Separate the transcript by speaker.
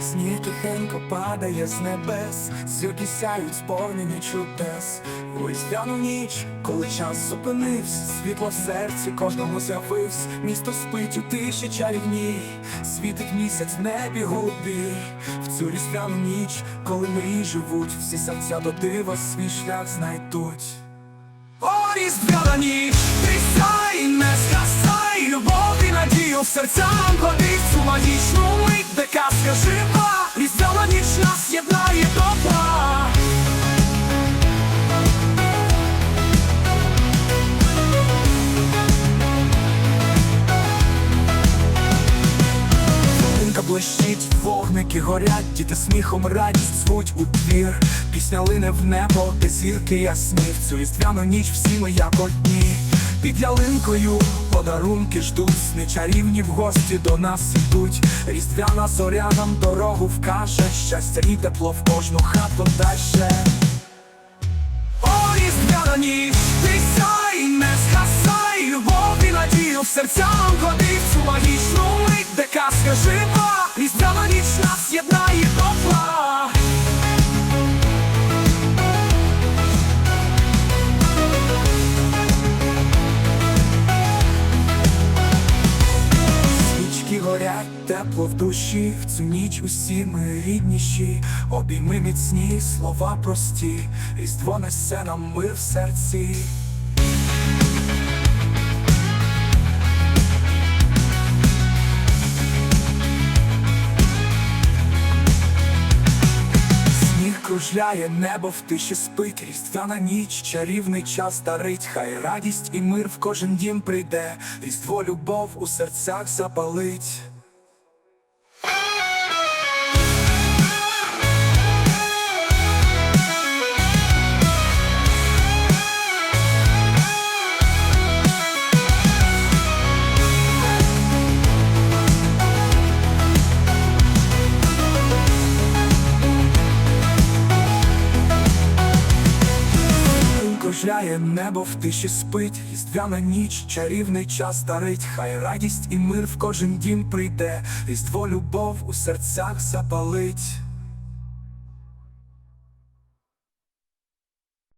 Speaker 1: Сніг тихенько падає з небес, зірки сяють сповнені чудес. У ніч, коли час зупинився, світло в серці кожному з'явився. Місто спить у тиші чарівній, світить місяць в небі голубі. В цю різдвяну ніч, коли мрії живуть, всі серця до дива свій шлях знайдуть. О, різдвяна ніч, трісай, не згасай, любов серцям в цю магічну мить, де казка жива, різдвяна ніч нас єднає добра. Блищить, вогники горять, діти сміхом радість звуть у двір. Пісня лине в небо, де зірки ясні. В цю різдвяну ніч всі ми як одні. Під ялинкою. Подарунки ждуть, сни чарівні в гості до нас ідуть. Різдвяна зоря нам дорогу вкаже, щастя і тепло в кожну хату даше. О, різдвяна ніч, ти сяй, не згасай, любов надію серцям ходи в цю магічну мить, де казка жива, різдвяна ніч нас єднає горять, тепло в душі, в цю ніч усі ми рідніші, обійми міцні, слова прості, різдво несе нам мир в серці. Кружляє, небо в тиші спить, різдвяна ніч, чарівний час дарить, хай радість і мир в кожен дім прийде, різдво любов у серцях запалить. Кружляє небо в тиші спить, різдвяна ніч, чарівний час дарить, хай радість і мир в кожен дім прийде, різдво любов у серцях запалить.